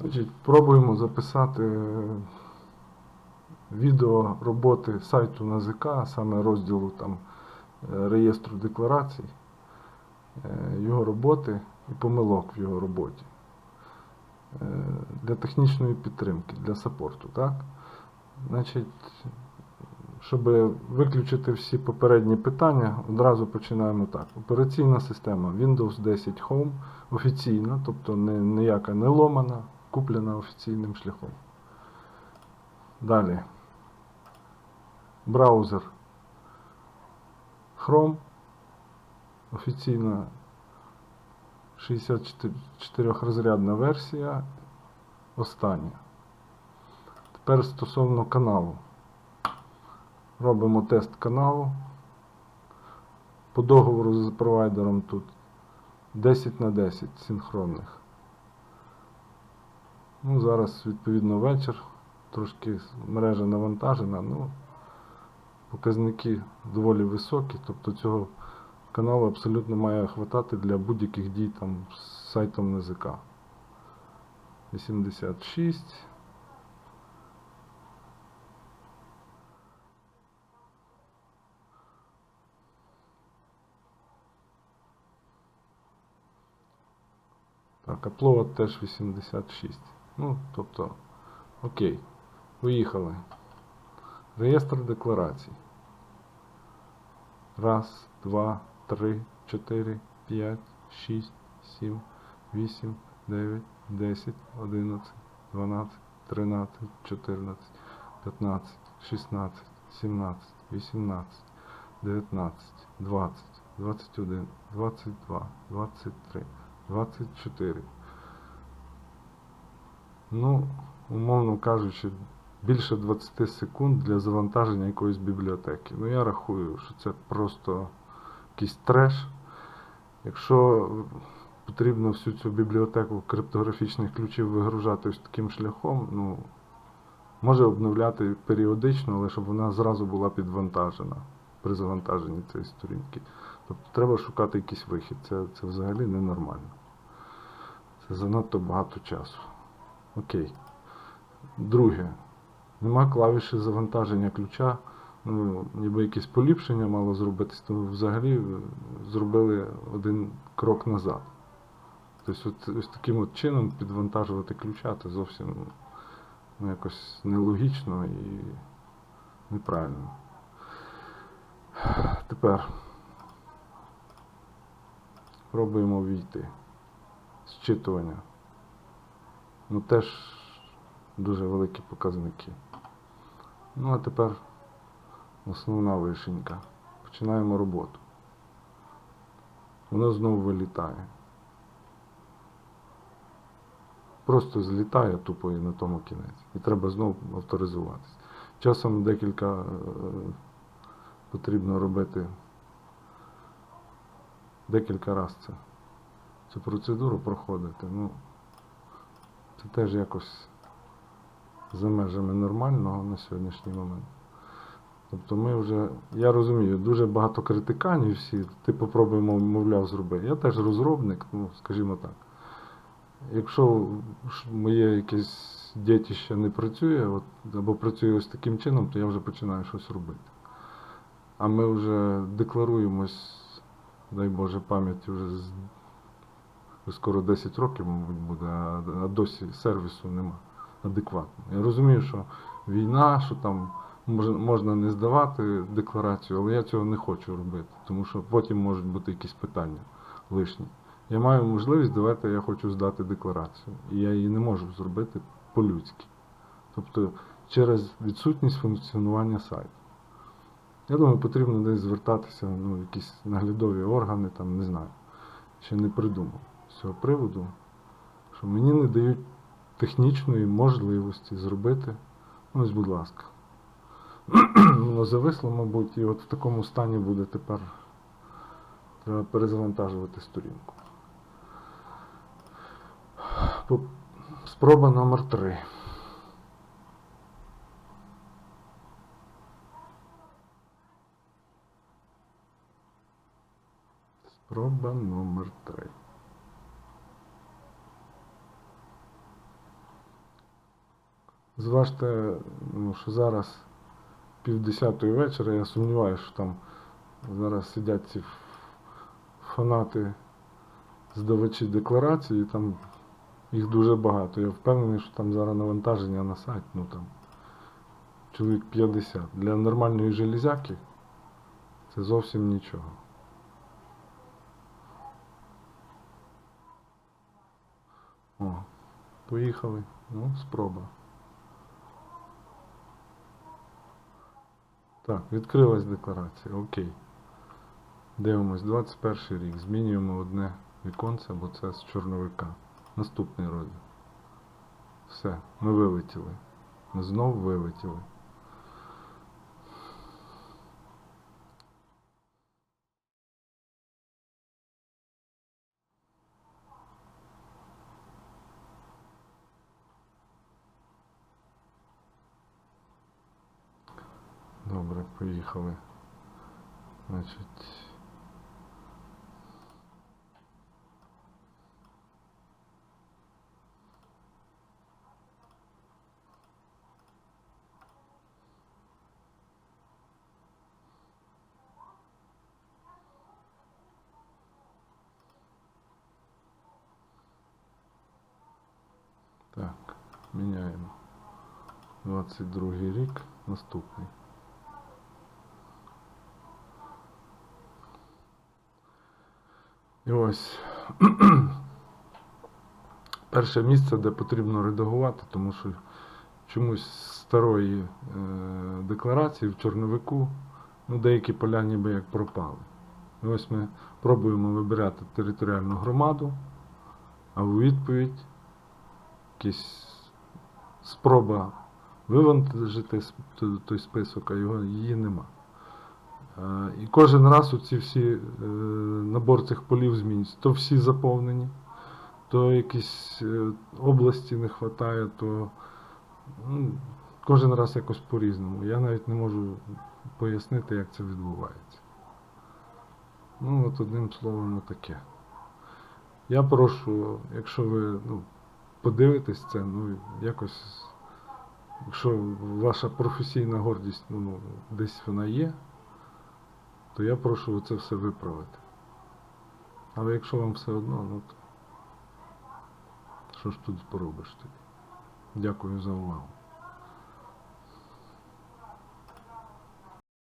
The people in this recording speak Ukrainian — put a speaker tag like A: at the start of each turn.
A: Значить, пробуємо записати е, відео роботи сайту НАЗК, саме розділу там е, реєстру декларацій, е, його роботи і помилок в його роботі. Для технічної підтримки, для саппорту, так? Значить, щоб виключити всі попередні питання, одразу починаємо так. Операційна система Windows 10 Home офіційна, тобто ніяка не ломана, куплена офіційним шляхом. Далі. Браузер Chrome. Офіційна 64-розрядна версія. Остання. Тепер стосовно каналу. Робимо тест каналу. По договору з провайдером тут 10 на 10 синхронних. Ну, зараз, відповідно, вечір. Трошки мережа навантажена, ну, показники доволі високі, тобто цього каналу абсолютно має хватати для будь-яких дій там з сайтом НЗК. 86. Так, upload теж 86. Ну, тобто, окей. Поїхали. Реєстр декларацій. Раз, два, три, чотири, п'ять, шість, сім, вісім, дев'ять, десять, одинадцять, дванадцять, тринадцять, чотирнадцять, п'ятнадцять, шістнадцять, сімнадцять, вісімнадцять, дев'ятнадцять, двадцять, двадцять один, двадцять два, двадцять три, двадцять чотири. Ну, умовно кажучи, більше 20 секунд для завантаження якоїсь бібліотеки. Ну я рахую, що це просто якийсь треш. Якщо потрібно всю цю бібліотеку криптографічних ключів вигружати ось таким шляхом, ну, може обновляти періодично, але щоб вона зразу була підвантажена при завантаженні цієї сторінки. Тобто треба шукати якийсь вихід. Це, це взагалі ненормально. Це занадто багато часу. Окей. Друге. Нема клавіші завантаження ключа. Ну, ніби якесь поліпшення мало зробитись, то взагалі е, зробили один крок назад. Тобто от, ось таким от чином підвантажувати ключа це зовсім ну, якось нелогічно і неправильно. Тепер пробуємо війти. Зчитування. Ну теж дуже великі показники. Ну а тепер основна вишенька. Починаємо роботу. Воно знову вилітає. Просто злітає тупо і на тому кінець. І треба знову авторизуватись. Часом декілька е, потрібно робити декілька разів це. Цю процедуру проходити. Ну, це теж якось за межами нормального на сьогоднішній момент. Тобто ми вже, я розумію, дуже багато критиканів всі, ти попробуй, мовляв, зроби. Я теж розробник, ну, скажімо так. Якщо моє якесь дітище не працює, от, або працює ось таким чином, то я вже починаю щось робити. А ми вже декларуємось, дай Боже пам'яті, вже з скоро 10 років, мабуть, буде, а, досі сервісу нема адекватно. Я розумію, що війна, що там можна не здавати декларацію, але я цього не хочу робити, тому що потім можуть бути якісь питання лишні. Я маю можливість, давайте я хочу здати декларацію. І я її не можу зробити по-людськи. Тобто через відсутність функціонування сайту. Я думаю, потрібно десь звертатися ну, якісь наглядові органи, там, не знаю. Ще не придумав цього приводу, що мені не дають технічної можливості зробити. Ось, будь ласка. Воно зависло, мабуть, і от в такому стані буде тепер треба перезавантажувати сторінку. Спроба номер 3. Спроба номер 3. Зважте, ну, що зараз півдесятої вечора, я сумніваюся, що там зараз сидять ці фанати здавачі декларації, там їх дуже багато. Я впевнений, що там зараз навантаження на сайт, ну там чоловік 50. Для нормальної железяки це зовсім нічого. О, поїхали. Ну, спроба. Так, відкрилась декларація. Окей. Дивимось, 21 рік. Змінюємо одне віконце, бо це з чорновика. Наступний розділ. Все, ми вилетіли. Ми знов вилетіли. Добре, поїхали. Значить. Так, міняємо. 22 рік, наступний. І ось перше місце, де потрібно редагувати, тому що чомусь з старої е, декларації в чорновику ну, деякі поля ніби як пропали. І ось ми пробуємо вибирати територіальну громаду, а у відповідь якась спроба вивантажити той список, а його, її нема. Е, І кожен раз оці всі е, набор цих полів змінюється. То всі заповнені, то якісь е, області не вистачає, то ну, кожен раз якось по-різному. Я навіть не можу пояснити, як це відбувається. Ну, от одним словом, таке. Я прошу, якщо ви ну, подивитесь це, ну якось, якщо ваша професійна гордість ну, десь вона є, то я прошу це все виправити. Але якщо вам все одно, ну то що ж тут поробиш тоді? Дякую за увагу.